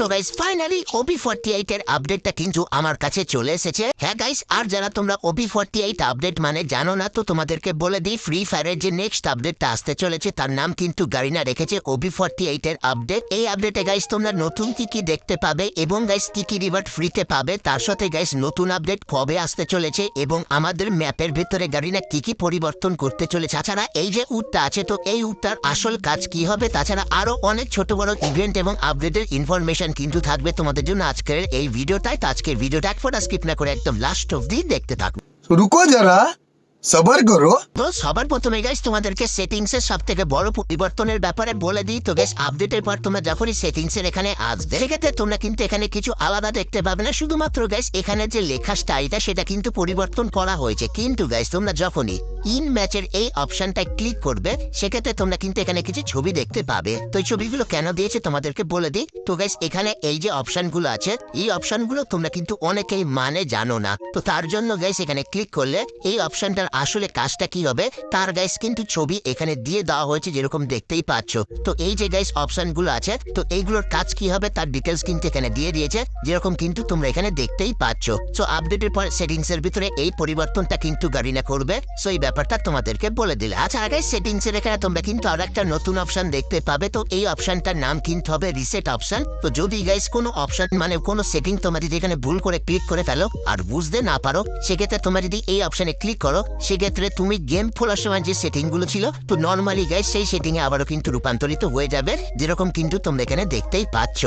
তো guys finally OB forty eight এর আপডেটটা কিন্তু আমার কাছে চলে এসেছে। হ্যাঁ গাইস আর যারা তোমরা ওবি ফর্টি এইট আপডেট মানে জানো না, তো তোমাদেরকে বলে দিই ফ্রি ফায়ারের যে নেক্সট আপডেটটা আসতে চলেছে, তার নাম কিন্তু গারিনা রেখেছে ওবি ফর্টি এইট এর আপডেট এই আপডেটে গাইস তোমরা নতুন কি কি দেখতে পাবে এবং গাইস কি কি রিভার্ট ফ্রিতে পাবে, তার সাথে গাইস নতুন আপডেট কবে আসতে চলেছে এবং আমাদের ম্যাপের ভেতরে গারিনা কি কি পরিবর্তন করতে চলেছে। তাছাড়া এই যে উটটা আছে, তো এই উটটার আসল কাজ কি হবে? তাছাড়া আরও অনেক ছোট বড় ইভেন্ট এবং আপডেটের ইনফরমেশন অ্যানিমেশন কিন্তু থাকবে তোমাদের জন্য আজকের এই ভিডিওটাই। তো আজকের ভিডিওটা এক স্কিপ না করে একদম লাস্ট অব্দি দেখতে থাকুন। রুকো যারা। সবার করো সবার প্রথমে গাইস তোমাদেরকে সেটিংস এর সব থেকে বড় পরিবর্তনের ব্যাপারে বলে দিই। তো গাইস আপডেটের পর তোমরা যখনই সেটিংস এর এখানে আসবে, সেক্ষেত্রে তোমরা কিন্তু এখানে কিছু আলাদা দেখতে পাবে না। শুধুমাত্র গাইস এখানে যে লেখা স্টাইলটা সেটা কিন্তু পরিবর্তন করা হয়েছে। কিন্তু গাইস তোমরা যখনই ইন ম্যাচের এই অপশনটায় ক্লিক করবে, সেক্ষেত্রে তোমরা কিন্তু এখানে কিছু ছবি দেখতে পাবে। তো এই ছবিগুলো কেন দিয়েছে তোমাদেরকে বলে দিই। তো গাইস এখানে এই যে অপশনগুলো আছে, এই অপশনগুলো তোমরা কিন্তু অনেকেই মানে জানো না। তো তার জন্য গাইস এখানে ক্লিক করলে এই অপশনটার আসলে কাজটা কি হবে? তার গাইস কিন্তু ছবি এখানে দিয়ে দেওয়া হয়েছে যেরকম দেখতেই পাচ্ছ। তো এই যে গাইস অপশনগুলো আছে, তো এইগুলোর কাজ কি হবে তার ডিটেলস কিন্তু এখানে দিয়ে দিয়েছে, যেরকম কিন্তু তোমরা এখানে দেখতেই পাচ্ছ। সো আপডেটের পর সেটিংস এর ভিতরে এই পরিবর্তনটা কিন্তু গাড়িনা করবে। সো এই ব্যাপারটা তোমাদেরকে বলে দিলে আচ্ছা আগে সেটিংস এর এখানে তোমরা কিন্তু আর একটা নতুন অপশন দেখতে পাবে। তো এই অপশনটার নাম কিন্তু হবে রিসেট অপশন তো যদি গাইস কোনো অপশন মানে কোনো সেটিং তোমরা যদি এখানে ভুল করে ক্লিক করে ফেলো আর বুঝতে না পারো, সেক্ষেত্রে তোমরা যদি এই অপশনে ক্লিক করো সেক্ষেত্রে তুমি গেম খোলার সময় যে সেটিংগুলো ছিল, তো নর্মালি গাইজ সেই সেটিং এ আবারও কিন্তু রূপান্তরিত হয়ে যাবে, যেরকম কিন্তু তোমরা এখানে দেখতেই পাচ্ছ।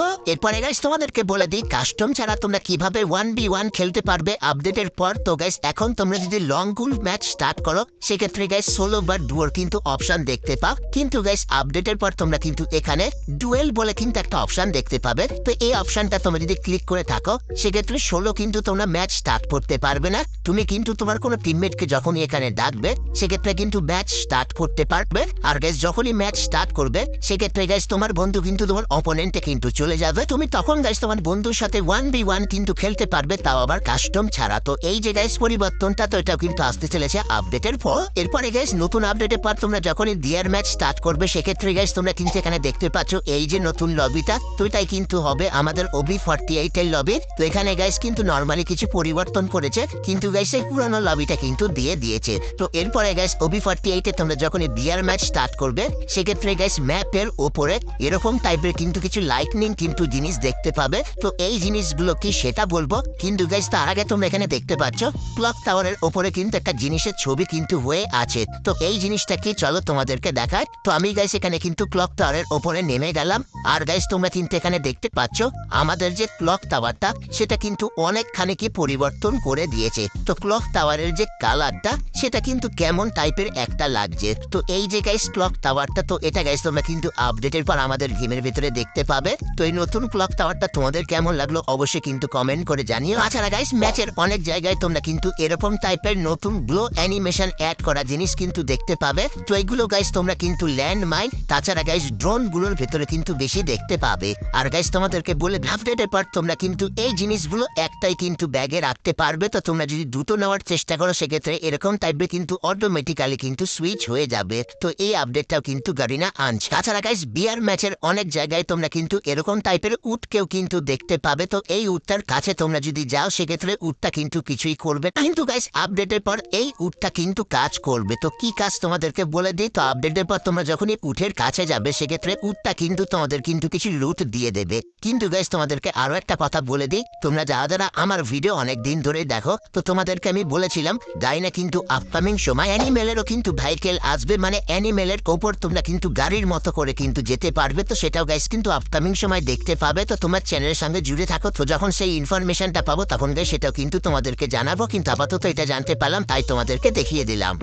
তো? এরপরে গাইস তোমাদেরকে বলে দিই কাস্টম ছাড়া তোমরা কীভাবে ওয়ান বি ওয়ান খেলতে পারবে আপডেটের পর। তো গাইস এখন তোমরা যদি লং গুল ম্যাচ স্টার্ট করো, সেক্ষেত্রে গাইস সোলো বা ডুয়োর কিন্তু অপশন দেখতে পাও। কিন্তু গাইস আপডেটের পর তোমরা কিন্তু এখানে ডুয়েল বলে কিন্তু একটা অপশন দেখতে পাবে। তো এই অপশনটা তোমরা যদি ক্লিক করে থাকো, সেক্ষেত্রে ষোলো কিন্তু তোমরা ম্যাচ স্টার্ট করতে পারবে না। তুমি কিন্তু তোমার কোনো টিমমেটকে যখন এখানে ডাকবে, সেক্ষেত্রে কিন্তু ম্যাচ স্টার্ট করতে পারবে। আর গাইস যখনই ম্যাচ স্টার্ট করবে, সেক্ষেত্রে গাইস তোমার বন্ধু কিন্তু তোমার অপোনেন্টে কিন্তু চলে যাবে, তুমি তখন গাইস তোমার বন্ধুর সাথে ওয়ান বি ওয়ান কিন্তু খেলতে পারবে, তাও আবার কাস্টম ছাড়া। তো এই যে গাইস পরিবর্তনটা, তো এটাও কিন্তু আসতে চলেছে আপডেটের পর। এরপরে গাইস নতুন আপডেটের পর তোমরা যখনই ডিয়ার ম্যাচ স্টার্ট করবে, সেক্ষেত্রে গাইস তোমরা কিন্তু এখানে দেখতে পাচ্ছ এই যে নতুন লবিটা তো এটাই কিন্তু হবে আমাদের ওবি ফর্টি এইট এর লবি তো এখানে গাইস কিন্তু নর্মালি কিছু পরিবর্তন করেছে, কিন্তু গাইস এই পুরানো লবিটা কিন্তু দিয়ে দিয়েছে। তো এরপরে গাইস ওবি ফর্টি এইটে তোমরা যখনই ডিয়ার ম্যাচ স্টার্ট করবে, সেক্ষেত্রে গাইস ম্যাপের ওপরে এরকম টাইপের কিন্তু কিছু লাইটনিং কিন্তু জিনিস দেখতে পাবে। তো এই জিনিসগুলো কি সেটা বলব? কিন্তু গাইস তার আগে তোমরা এখানে দেখতে পাচ্ছ ক্লক টাওয়ারের ওপরে কিন্তু একটা জিনিসের ছবি কিন্তু হয়ে আছে। তো এই জিনিসটা কি? চলো তোমাদেরকে দেখায় তো আমি গাইস এখানে কিন্তু ক্লক টাওয়ারের ওপরে নেমে গেলাম। আর গাইস তোমরা কিন্তু এখানে দেখতে পাচ্ছ, আমাদের যে ক্লক টাওয়ারটা সেটা কিন্তু অনেকখানি কি পরিবর্তন করে দিয়েছে। তো ক্লক টাওয়ারের যে কালারটা সেটা কিন্তু কেমন টাইপের একটা লাগছে। তো এই যে গাইস ক্লক টাওয়ারটা তো এটা গাইস তোমরা কিন্তু আপডেটের পর আমাদের গেমের ভিতরে দেখতে পাবে। তো এই নতুন ক্লক টাওয়ারটা তোমাদের কেমন লাগল অবশ্যই কিন্তু কমেন্ট করে জানিও। তাছাড়া গাইস ম্যাচের অনেক জায়গায় তোমরা কিন্তু এরকম টাইপের নতুন গ্লো অ্যানিমেশন অ্যাড করা জিনিস কিন্তু দেখতে পাবে। তো এইগুলো গাইস তোমরা কিন্তু ল্যান্ড মাইন তাছাড়া গাইস ড্রোনগুলোর ভেতরে কিন্তু বেশি দেখতে পাবে। আর গাইস তোমাদেরকে বলে আপডেটের পর তোমরা কিন্তু এই জিনিসগুলো একটাই কিন্তু ব্যাগে রাখতে পারবে। তো তোমরা যদি দুটো নেওয়ার চেষ্টা করো, সেক্ষেত্রে এরকম টাইপের কিন্তু অটোমেটিক্যালি কিন্তু সুইচ হয়ে যাবে। তো এই আপডেটটাও কিন্তু গাড়িনা আনছে। তাছাড়া গাইস বিয়ার ম্যাচের অনেক জায়গায় তোমরা কিন্তু এরকম টাইপের উটকেও কিন্তু দেখতে পাবে। তো এই উটটার কাছে তোমরা যদি যাও, সেক্ষেত্রে উটটা কিন্তু কিছুই করবে না। কিন্তু গাইস আপডেটের পর এই উটটা কিন্তু কাজ করবে। তো কি কাজ তোমাদেরকে বলে দিই? তো আপডেটের পর তোমরা যখনই উঠের কাছে যাবে, সেক্ষেত্রে উটটা কিন্তু তোমাদের কিন্তু কিছু লুট দিয়ে দেবে। কিন্তু গাইস তোমাদেরকে আরও একটা কথা বলে দিই। তোমরা যারা যারা আমার ভিডিও অনেক দিন ধরে দেখো, তো তোমাদেরকে আমি বলেছিলাম ডাইনা কিন্তু আপকামিং সময় অ্যানিমেলেরও কিন্তু ভাইকেল আসবে। মানে অ্যানিমেলের ওপর তোমরা কিন্তু গাড়ির মতো করে কিন্তু যেতে পারবে। তো সেটাও গাইস কিন্তু আপকামিং সময় দেখতে পাবে, তো তোমার চ্যানেলের সঙ্গে জুড়ে থাকো। তো যখন সেই ইনফরমেশনটা পাবো, তখন সেটাও কিন্তু তোমাদেরকে জানাব। কিন্তু আপাতত এটা জানতে পারলাম, তাই তোমাদেরকে দেখিয়ে দিলাম।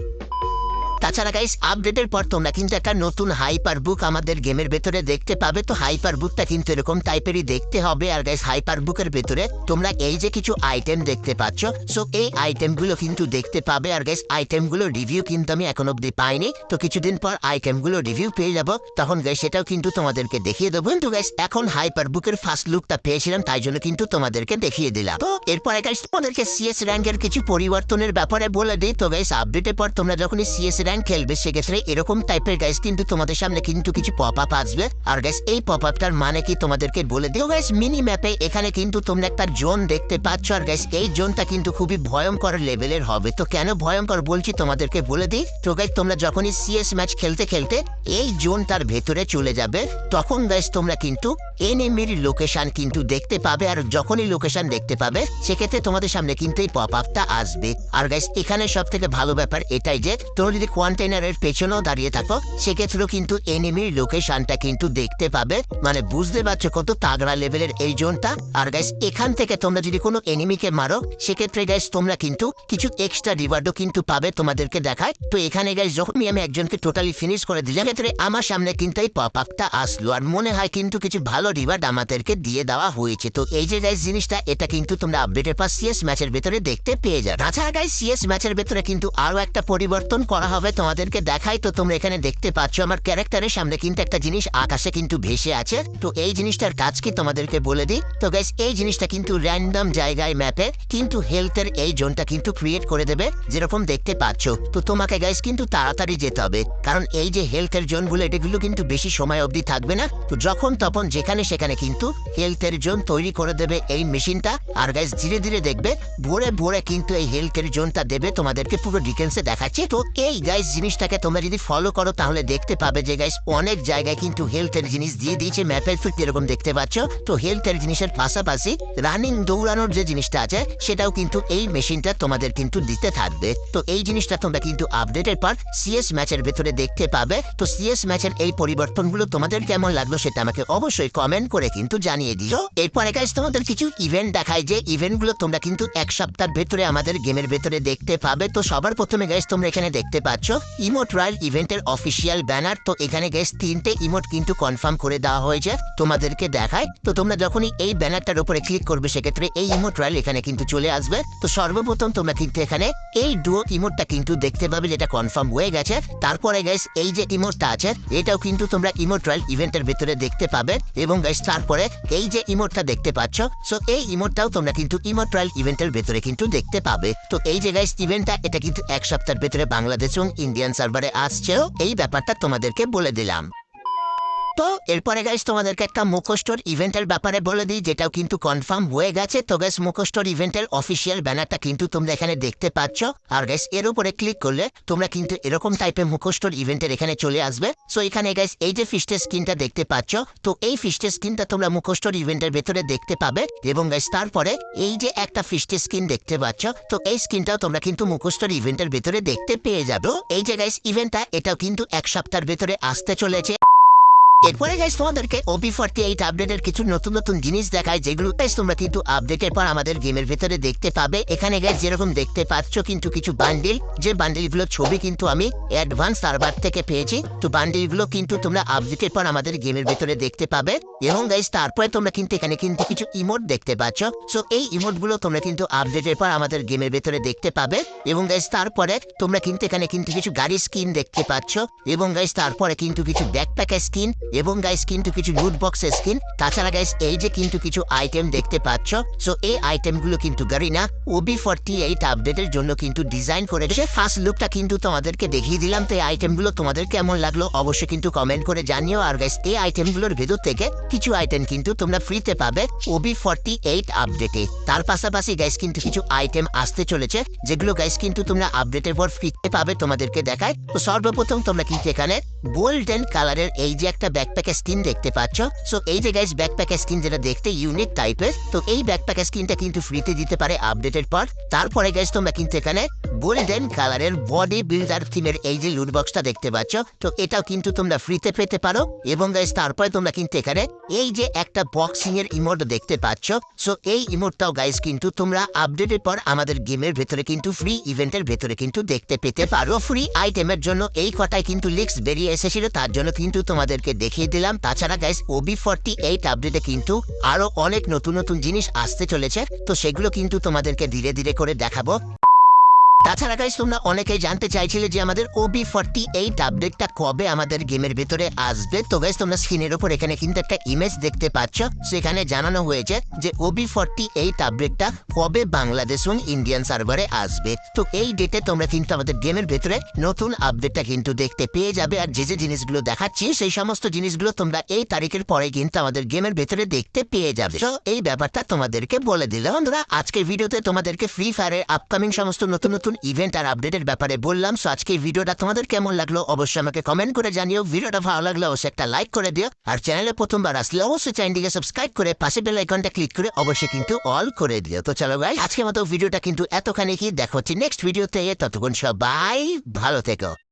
তাছাড়া গাইস আপডেটের পর তোমরা কিন্তু একটা নতুন হাইপার বুক আমাদের গেমের ভেতরে দেখতে পাবে। তো হাইপার বুকটা কিন্তু এরকম টাইপেরই দেখতে হবে। আর গাইস হাইপার বুকের ভেতরে তোমরা এই যে কিছু আইটেম দেখতে পাচ্ছ সো এই আইটেমগুলো কিন্তু দেখতে পাবে। আর গাইস আইটেমগুলো রিভিউ কিন্তু আমি এখন অব্দি পাইনি। তো কিছুদিন পর আইটেমগুলো রিভিউ পেয়ে যাব। তখন গাইস সেটাও কিন্তু তোমাদেরকে দেখিয়ে দেবো। কিন্তু গাইস এখন হাইপার বুকের ফার্স্ট লুকটা পেয়েছিলাম, তাই জন্য কিন্তু তোমাদেরকে দেখিয়ে দিলাম। তো এরপরে গাইস তোমাদেরকে সিএস র্যাঙ্কের কিছু পরিবর্তনের ব্যাপারে বলে দিই। তো গাইস আপডেটের পর তোমরা যখনই সিএস র্যাঙ্ক খেলবে, সেক্ষেত্রে এরকম টাইপের গাইস কিন্তু তোমাদের সামনে কিন্তু কিছু পপ আপ আসবে। আর গাইস এই পপ আপটার মানে কি তোমাদেরকে বলে দিও? গাইস মিনি ম্যাপে এখানে কিন্তু তোমরা একটা জোন দেখতে পাচ্ছ। আর গাইস এই জোনটা কিন্তু খুবই ভয়ঙ্কর লেভেলের হবে। তো কেন ভয়ঙ্কর বলছি তোমাদেরকে বলে দিই? তো গাইস তোমরা যখনই সিএস ম্যাচ খেলতে খেলতে এই জোনটার ভেতরে চলে যাবে, তখন গাইস তোমরা কিন্তু এনিমির লোকেশন কিন্তু দেখতে পাবে। আর যখনই লোকেশন দেখতে পাবে, সেক্ষেত্রে তোমাদের সামনে কিন্তু এই পপ আপটা আসবে। আর গাইস এখানে সব থেকে ভালো ব্যাপার এটাই যে, তোমরা যদি কোয়ান্টেনারের পেছনেও দাঁড়িয়ে থাকো। সেক্ষেত্রেও কিন্তু এনিমির লোকেশনটা কিন্তু দেখতে পাবে। মানে বুঝতে পারছ কত তাগড়া লেভেলের এই জোনটা। আর গাইস এখান থেকে তোমরা যদি কোনো এনিমিকে মারো, সেক্ষেত্রে গাইস তোমরা কিন্তু কিছু এক্সট্রা রিওয়ার্ডও কিন্তু পাবে তোমাদেরকে দেখায়। তো এখানে গাইস যখনই আমি একজনকে টোটালি ফিনিশ করে দিলাম ক্ষেত্রে আমার সামনে কিন্তু এই পপ আপটা আসলো। আর মনে হয় কিন্তু কিছু ভালো রিওয়ার্ড আমাদেরকে দিয়ে দেওয়া হয়েছে। তো এই যে গাইস জিনিসটা, এটা কিন্তু তোমরা আপডেটের পর সিএস ম্যাচের ভেতরে দেখতে পেয়ে যাবে। তাছাড়া গাইস সিএস ম্যাচের ভেতরে কিন্তু আরও একটা পরিবর্তন করা হবে। তোমাদেরকে দেখাই তো, তোমরা এখানে দেখতে পাচ্ছ, আমার ক্যারেক্টারের সামনে কিন্তু একটা জিনিস আকাশে কিন্তু ভেসে আছে। তো এই জিনিসটার কাজ কি তোমাদেরকে বলে দিই? তো গাইস এই জিনিসটা কিন্তু র্যান্ডম জায়গায় ম্যাপে কিন্তু হেলথের এই জোনটা কিন্তু ক্রিয়েট করে দেবে, যেরকম দেখতে পাচ্ছ। তো তোমাকে গাইস কিন্তু তাড়াতাড়ি যেতে হবে, কারণ এই যে হেলথের জোনগুলো এটাগুলো কিন্তু বেশি সময় অবধি থাকবে না। তো যখন তখন যেখানে সেখানে কিন্তু হেলথের জোন তৈরি করে দেবে এই মেশিনটা আর গাইস ধীরে ধীরে দেখবে, ভোরে ভোরে কিন্তু এই হেলথের জোনটা দেবে, তোমাদেরকে পুরো ডিটেলসে দেখাচ্ছে। তো এই গাইস জিনিসটাকে তোমরা যদি ফলো করো, তাহলে দেখতে পাবে যে গাইস অনেক জায়গায় কিন্তু হেলথের জিনিস দিয়ে দিয়েছে। ম্যাপের ফিট এরকম দেখতে পাচ্ছ। তো হেলথের জিনিসের পাশাপাশি রানিং দৌড়ানোর যে জিনিসটা আছে, সেটাও কিন্তু এই মেশিনটা তোমাদের কিন্তু দিতে থাকবে। তো এই জিনিসটা তোমরা কিন্তু আপডেটের পর সিএস ম্যাচের ভেতরে দেখতে পাবে। তো সিএস ম্যাচের এই পরিবর্তনগুলো তোমাদের কেমন লাগল সেটা আমাকে অবশ্যই কমেন্ট করে কিন্তু জানিয়ে দিও। এরপরে গাইস তোমাদের কিছু ইভেন্ট দেখায় যে ইভেন্টগুলো তোমরা কিন্তু এক সপ্তাহের ভেতরে আমাদের গেমের ভেতরে দেখতে পাবে। তো সবার প্রথমে গাইস তোমরা এখানে দেখতে পাচ্ছ ইমোট রয়্যাল ইভেন্টের অফিসিয়াল ব্যানার। তো এখানে গেস তিনটে ইমোট কিন্তু কনফার্ম করে দেওয়া হয়েছে। তোমাদেরকে দেখায়। তো তোমরা যখনই এই ব্যানারটার উপরে ক্লিক করবে, সেক্ষেত্রে এই ইমোট রয়্যাল এখানে কিন্তু চলে আসবে। তো সর্বপ্রথম তোমরা কিন্তু এখানে এই ডুয়ো ইমোটটা কিন্তু দেখতে পাবে, যেটা কনফার্ম হয়ে গেছে। তারপরে গাইস এই যে ইমোটটা আছে, এটাও কিন্তু তোমরা ইমোট রয়্যাল ইভেন্টের ভেতরে দেখতে পাবে। এবং গাইস তারপরে এই যে ইমোটটা দেখতে পাচ্ছ সো এই ইমোটটাও তোমরা কিন্তু ইমোট রয়্যাল ইভেন্টের ভেতরে কিন্তু দেখতে পাবে। তো এই যে গাইস ইভেন্টটা এটা কিন্তু এক সপ্তাহের ভেতরে বাংলাদেশ এবং ইন্ডিয়ান সার্ভারে আসছেও এই ব্যাপারটা তোমাদেরকে বলে দিলাম। তো, এরপরে গাইস তোমাদেরকে একটা মুখোষ্টর ইভেন্টের ব্যাপারে বলে দিই, যেটাও কিন্তু কনফার্ম হয়ে গেছে। তো গাইস মুখোষ্টর ইভেন্টের অফিসিয়াল ব্যানারটা কিন্তু তোমরা এখানে দেখতে পাচ্ছ। আর গাইস এর উপরে ক্লিক করলে তোমরা কিন্তু এরকম টাইপের মুখোষ্টর ইভেন্টের এখানে চলে আসবে। সো এখানে গাইস এই যে ফিস্টের স্ক্রিনটা দেখতে পাচ্ছ, তো এই ফিস্টের স্ক্রিনটা তোমরা মুখোষ্টর ইভেন্টের ভেতরে দেখতে পাবে। এবং গাইস তারপরে এই যে একটা ফিস্টের স্ক্রিন দেখতে পাচ্ছ, তো এই স্ক্রিনটাও তোমরা কিন্তু মুখোষ্টর ইভেন্টের ভেতরে দেখতে পেয়ে যাবে। এই যে গাইস ইভেন্টটা এটাও কিন্তু এক সপ্তাহের ভেতরে আসতে চলেছে। এরপরে গাইস তোমাদেরকে ওপি ফর্টি এইট আপডেটের কিছু নতুন নতুন জিনিস দেখায়, যেগুলো গাইস তোমরা কিন্তু আপডেটের পর আমাদের গেমের ভেতরে দেখতে পাবে। এখানে গাইস যেরকম দেখতে পাচ্ছ কিন্তু কিছু বান্ডিল যে বান্ডিলগুলো ছবি কিন্তু আমি অ্যাডভান্স সার্ভার থেকে পেয়েছি, তো বান্ডিলগুলো কিন্তু তোমরা আপডেটের পর আমাদের গেমের ভেতরে দেখতে পাবে। এবং গাইস তারপরে তোমরা কিন্তু এখানে কিন্তু কিছু ইমোট দেখতে পাচ্ছ। সো এই ইমোটগুলো তোমরা কিন্তু আপডেটের পর আমাদের গেমের ভেতরে দেখতে পাবে। এবং গাইস তারপরে তোমরা কিন্তু এখানে কিন্তু কিছু গাড়ির স্কিন দেখতে পাচ্ছ। এবং গাইস তারপরে কিন্তু কিছু ব্যাকপ্যাকের স্কিন এবং গাইস কিন্তু কিছু লুট বক্সের স্কিন তাছাড়া গাইস এই যে কিন্তু কিছু আইটেম দেখতে পাচ্ছ। সো এই আইটেমগুলো কিন্তু গারিনা ওবি ফর্টি এইট আপডেটের জন্য কিন্তু ডিজাইন করেছে। ফার্স্ট লুকটা কিন্তু তোমাদেরকে দেখিয়ে দিলাম তো এই আইটেমগুলো তোমাদের কেমন লাগল? অবশ্যই কিন্তু কমেন্ট করে জানিও। আর গাইস এই আইটেমগুলোর ভেতর থেকে কিছু আইটেম কিন্তু তোমরা ফ্রিতে পাবে ওবি ফর্টি এইট আপডেটে তার পাশাপাশি গাইস কিন্তু কিছু আইটেম আসতে চলেছে, যেগুলো গাইস কিন্তু তোমরা আপডেটের পর ফ্রিতে পাবে তোমাদেরকে দেখায়। তো সর্বপ্রথম তোমরা কিন্তু এখানে গোল্ডেন কালারের এই যে একটা ব্যাকপ্যাকের স্কিন দেখতে পাচ্ছ সো এই যে গাইজ ব্যাকপ্যাকের স্কিন যেটা দেখতে ইউনিক টাইপের তো এই ব্যাকপ্যাকের স্কিনটা কিন্তু ফ্রিতে দিতে পারে আপডেটের পর তারপরে গাইজ তোমরা কিন্তু এখানে গোল্ডেন কালারের বডি বিল্ডার থিমের এই যে লুট বক্সটা দেখতে পাচ্ছ, তো এটাও কিন্তু তোমরা ফ্রিতে পেতে পারো এবং গাইস তারপরে তোমরা কিন্তু এখানে এই যে একটা বক্সিং এর ইমোট দেখতে পাচ্ছ সো এই ইমোটটাও গাইস কিন্তু তোমরা আপডেটের পর আমাদের গেমের ভেতরে কিন্তু ফ্রি ইভেন্টের ভেতরে কিন্তু দেখতে পেতে পারো। ফ্রি আইটেমের জন্য এই কথায় কিন্তু লিক্স বেরিয়ে এসেছিল, তার জন্য কিন্তু তোমাদেরকে দেখিয়ে দিলাম। তাছাড়া গাইস ওবি ফর্টি এইট আপডেটে কিন্তু আরও অনেক নতুন নতুন জিনিস আসতে চলেছে, তো সেগুলো কিন্তু তোমাদেরকে ধীরে ধীরে করে দেখাবো। তাছাড়া গাইস তোমরা অনেকেই জানতে চাইছিলে যে আমাদের ওবি ফর্টি এইট আপডেটটা কবে আমাদের গেমের ভিতরে আসবে। তো গাইস তোমরা স্ক্রিনের উপর এখানে কিন্তু একটা ইমেজ দেখতে পাচ্ছ। সেখানে জানানো হয়েছে যে ওবি ফর্টি এইট আপডেটটা কবে বাংলাদেশ এবং ইন্ডিয়ান সার্ভারে আসবে। তো এই ডেটে তোমরা কিন্তু আমাদের গেমের ভেতরে নতুন আপডেটটা কিন্তু দেখতে পেয়ে যাবে। আর যে যে জিনিসগুলো দেখাচ্ছি, সেই সমস্ত জিনিসগুলো তোমরা এই তারিখের পরে কিন্তু আমাদের গেমের ভেতরে দেখতে পেয়ে যাবে। তো এই ব্যাপারটা তোমাদেরকে বলে দিলাম বন্ধুরা। আজকের ভিডিওতে তোমাদেরকে ফ্রি ফায়ারের আপকামিং সমস্ত নতুন নতুন ইভেন্ট আর আপডেটের ব্যাপারে বললাম। সো আজকে ভিডিওটা তোমাদের কেমন লাগল অবশ্যই আমাকে কমেন্ট করে জানিও। ভিডিওটা ভালো লাগলে অবশ্যই একটা লাইক করে দিও। আর চ্যানেলে প্রথমবার আসলে অবশ্যই চ্যানেলটিকে সাবস্ক্রাইব করে পাশে বেল আইকনটা ক্লিক করে অবশ্যই কিন্তু অল করে দিও। তো চলো ভাই আজকে মতো ভিডিওটা কিন্তু এতখানি কি। দেখো হচ্ছে নেক্সট ভিডিওতে ততক্ষণ সবাই ভালো থেকো।